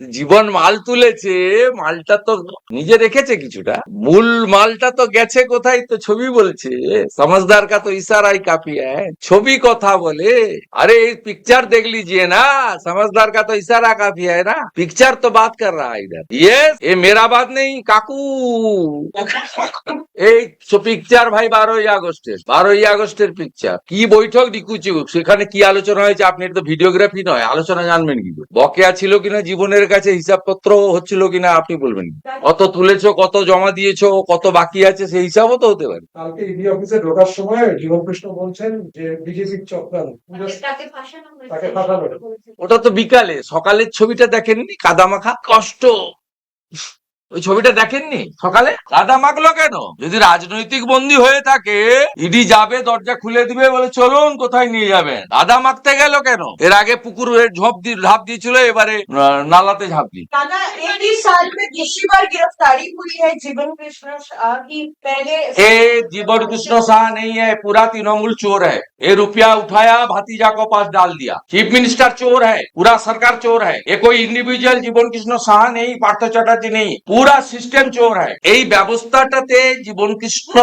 জীবন মাল তুলেছে মালটা তো নিজে রেখেছে কিছুটা মূল মালটা তো গেছে কোথায় তো ছবি বলছে समझदार का तो इशारा ही काफी है ছবি কথা বলে अरे पिक्चर देख लीजिए ना समझदार का तो इशारा काफी है ना पिक्चर तो बात कर रहा है इधर ये ये मेरा बात नहीं काकू এই পিকচার ভাই বারোই আগস্টের বারোই আগস্টের পিকচার কি বৈঠক ডিকুচি সেখানে কি আলোচনা হয়েছে আপনি এটা তো ভিডিওগ্রাফি নয় আলোচনা জানবেন কি করে? বকেয়া ছিল কিনা জীবনের কাছে হিসাবপত্র হচ্ছিল কিনা আপনি বলবেন। কত তুলেছো কত জমা দিয়েছ কত বাকি আছে সেই হিসাবও তো হতে পারে। কালকে ইডি অফিসে ঢোকার সময় জীবকৃষ্ণ বলছেন যে বিজেপির চক্রান্ত। তাকে ফাঁসানো ওটা তো বিকালে সকালের ছবিটা দেখেননি? কাদামাখা? কষ্ট। ওই ছবিটা দেখেননি সকালে কাদা মাখলো কেন যদি রাজনৈতিক বন্দী হয়ে থাকে ইডি যাবে দরজা খুলে দিবে বলে চলুন কোথায় নিয়ে যাবেন কাদা মাখতে গেল কেন এর আগে পুকুরে ঝোপ দিয়ে ঝাঁপ দিয়েছিল এবারে আহ, নালাতে ঝাঁপ দিয়ে दादा इक्कीस साल में दूसरी बार गिरफ्तारी हुई है जीवन कृष्ण शाह की पहले ये जीवन कृष्ण शाह नहीं है पूरा तृणमूल चोर है ये रुपया उठाया भतीजा को पास डाल दिया चीफ मिनिस्टर चोर है पूरा सरकार चोर है ये कोई इंडिविजुअल জীবন কৃষ্ণ সাহা নেই পার্থ চ্যাটার্জি নেই পুরা সিস্টেম চোর হয়। এই ব্যবস্থাটাতে জীবন কৃষ্ণ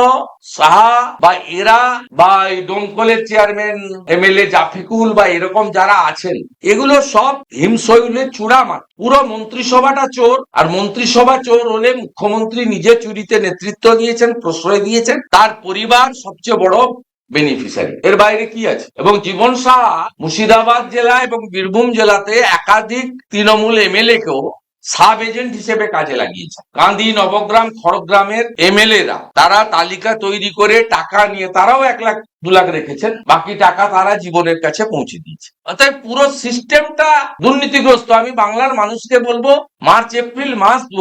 সাহা বা এরা বা এই ডোমকলের চেয়ারম্যান এমএলএ জাফিকুল বা এরকম যারা আছেন, এগুলো সব হিমশৈলের চূড়ামাত পুরো মন্ত্রিসভাটা চোর, আর মন্ত্রিসভা চোর হলে মুখ্যমন্ত্রী নিজে চুরিতে নেতৃত্ব দিয়েছেন, প্রশ্রয় দিয়েছেন, তার পরিবার সবচেয়ে বড় বেনিফিশিয়ারি এর বাইরে কি আছে? এবং জীবন সাহা মুর্শিদাবাদ জেলা এবং বীরভূম জেলাতে একাধিক তৃণমূল এমএলএ কেও সাব এজেন্ট হিসেবে কাজে লাগিয়েছে। গান্ধী নবগ্রাম খড়গ্রামের এমএলএরা তারা তালিকা তৈরি করে টাকা নিয়ে, তারাও এক লাখ দু লাখ রেখেছেন, বাকি টাকা তারা জীবনের কাছে পৌঁছে দিয়েছে। অর্থাৎ পুরো সিস্টেমটা দুর্নীতিগ্রস্ত। আমি বাংলার মানুষকে বলব, মার্চ, এপ্রিল মাস দু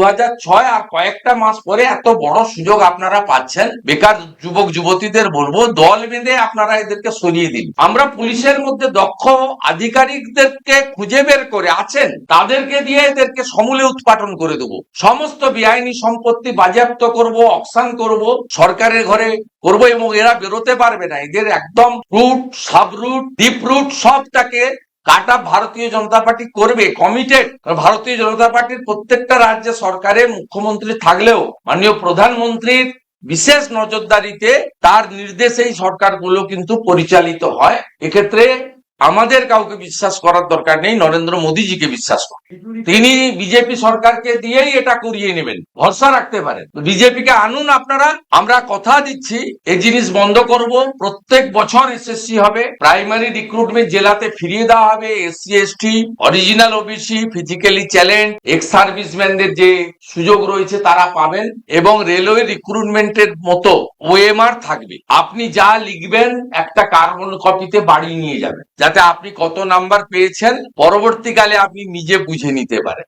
আর কয়েকটা মাস পরে এত বড় সুযোগ আপনারা পাচ্ছেন। বেকার যুবক, যুবতীদের বলব, দল বেঁধে আপনারা এদেরকে সরিয়ে দিন। আমরা পুলিশের মধ্যে দক্ষ আধিকারিকদেরকে খুঁজে বের করে আছেন, তাদেরকে দিয়ে এদেরকে সমূলে উৎপাটন করে দেবো। সমস্ত বেআইনি সম্পত্তি বাজেয়াপ্ত করব, অকশান করব, সরকারের ঘরে করব এবং এরা বেরোতে পারবে না। এদের একদম root sub root deep root সবটাকে কাটা ভারতীয় জনতা পার্টি করবে কমিটেড ভারতীয় জনতা পার্টির প্রত্যেকটা রাজ্যে সরকারের মুখ্যমন্ত্রী থাকলেও মাননীয় প্রধানমন্ত্রীর বিশেষ নজরদারিতে তার নির্দেশেই সরকারগুলো কিন্তু পরিচালিত হয়। এক্ষেত্রে আমাদের কাউকে বিশ্বাস করার দরকার নেই, নরেন্দ্র মোদীজিকে বিশ্বাস করুন তিনি বিজেপি সরকারকে দিয়েই এটা করিয়ে নেবেন, ভরসা রাখতে পারেন। বিজেপিকে আনুন আপনারা, আমরা কথা দিচ্ছি এই জিনিস বন্ধ করব, প্রত্যেক বছর এসএসসি হবে, প্রাইমারি রিক্রুটমেন্ট জেলাতে ফিরিয়ে দেওয়া হবে, SC, ST, original OBC, physically challenge ex সার্ভিসম্যানদের যে সুযোগ রয়েছে তারা পাবেন, এবং রেলওয়ে রিক্রুটমেন্টের মতো ওএমআর থাকবে। আপনি যা লিখবেন, একটা কার্বন কপিতে বাড়ি নিয়ে যাবেন যাতে আপনি কত নাম্বার পেয়েছেন পরবর্তীকালে আপনি নিজে বুঝে নিতে পারেন।